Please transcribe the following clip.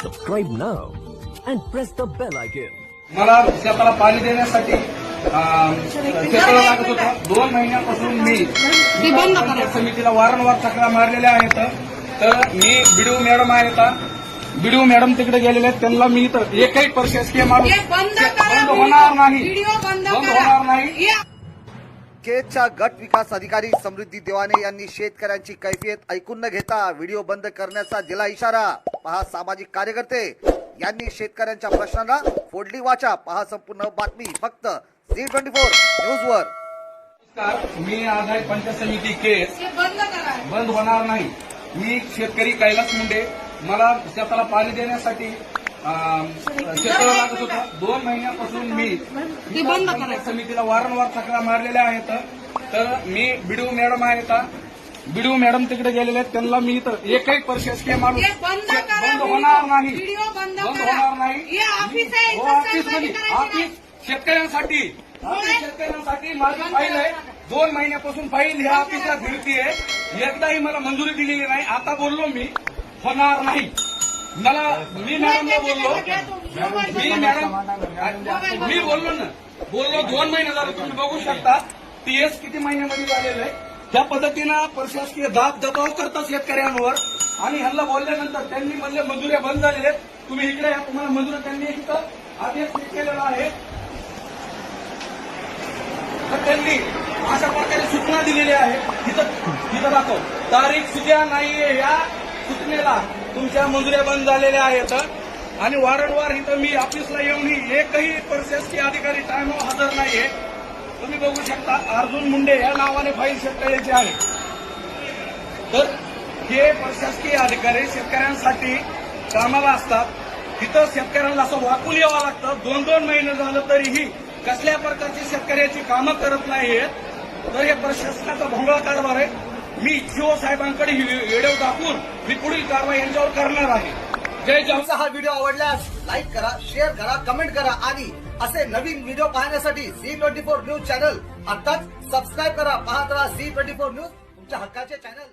Subscribe now and press the bell icon. मला शेताला पाणी देण्यासाठी अं, शेताला लागत होतं. दोन महिन्यापासून मी. पंचायत समितीला वारंवार तक्रार मारलेल्या आहेत. तर मी बीडीओ मॅडम आहेत बीडीओ मॅडम तिकडे गेलेले आहेत. त्यांना मी इथं एकही प्रशासकीय माणूस बंद होणार नाही. व्हिडिओ बंद होणार नाही. केजच्या गट विकास अधिकारी समृद्धी देवाने यांनी शेतकऱ्यांची कैफियत ऐकून न घेता व्हिडिओ बंद करण्याचा दिला इशारा. पहा सामाजिक कार्यकर्ते यांनी शेतकऱ्यांच्या प्रश्नांना फोडली वाचा. पहा संपूर्ण बातमी फक्त झी ट्वेंटी फोर न्यूज वर नमस्कार मी आज आहे पंचायत समिती केस. हे बंद करा. बंद होणार नाही. मी शेतकरी कैलास मुंडे. मला शेताला पाणी देण्यासाठी लागत होतं. दोन महिन्यापासून मी. पंचायत समितीला वारंवार तक्रार मारलेल्या आहेत. तर मी बीडीओ मॅडम आहेत. बीडीओ मॅडम तिकडे गेलेले आहेत. त्यांना मी इथं एकही प्रशासकीय माणूस बंद होणार नाही. बंद होणार नाही. हे ऑफिस आहे हो, ऑफिसमध्ये ऑफिस शेतकऱ्यांसाठी ऑफिस शेतकऱ्यांसाठी माझी फाईल आहे. दोन महिन्यापासून फाईल ह्या ऑफिसला फिरतीये एकदाही मला मंजुरी दिलेली नाही. आता बोललो मी होणार नाही. मला मी मॅडमला बोललो. मी मॅडम मी बोललो ना. बोललो दोन महिने झाले तुम्ही बघू शकता. टीएस किती महिन्यामध्ये झालेलं आहे. त्या पद्धतीनं प्रशासकीय दाब दबाव करतात शेतकऱ्यांवर. आणि ह्यांना बोलल्यानंतर त्यांनी म्हणले मंजुऱ्या बंद झालेल्या आहेत. तुम्ही इकडे या. तुम्हाला मंजुऱ्या त्यांनी इथं आदेश केलेला आहे. तर त्यांनी अशा प्रकारे सूचना दिलेल्या आहेत. तिथं तिथं दाखव. तारीख सुद्धा नाहीये या. सुटलेला तुमच्या मंजुऱ्या बंद झालेल्या आहेत. आणि वारंवार इथं मी ऑफिसला येऊन एकही प्रशासकीय अधिकारी टायमावर हजर नाहीये. तुम्ही बघू शकता अर्जुन मुंडे या नावाने फाईल शेतकऱ्याची आहे. तर हे प्रशासकीय अधिकारी शेतकऱ्यांसाठी कामाला असतात. तिथं शेतकऱ्यांना असं वाकून यावं लागतं. दोन दोन महिने झालं तरीही कसल्या प्रकारची शेतकऱ्याची कामं करत नाहीयेत. तर हे प्रशासनाचा भोंगळा कारभार आहे. मी सीओ साहेबांकडे व्हिडिओ दाखवून मी पुढील कारवाई यांच्यावर करणार आहे. जय जवान. आमचा हा व्हिडिओ आवडल्यास लाईक करा शेअर करा कमेंट करा आणि असे नवीन व्हिडिओ पाहण्यासाठी Zee twenty four news channel आताच सबस्क्राईब करा. पाहत राहा झी ट्वेंटी फोर न्यूज तुमच्या हक्काचे चॅनल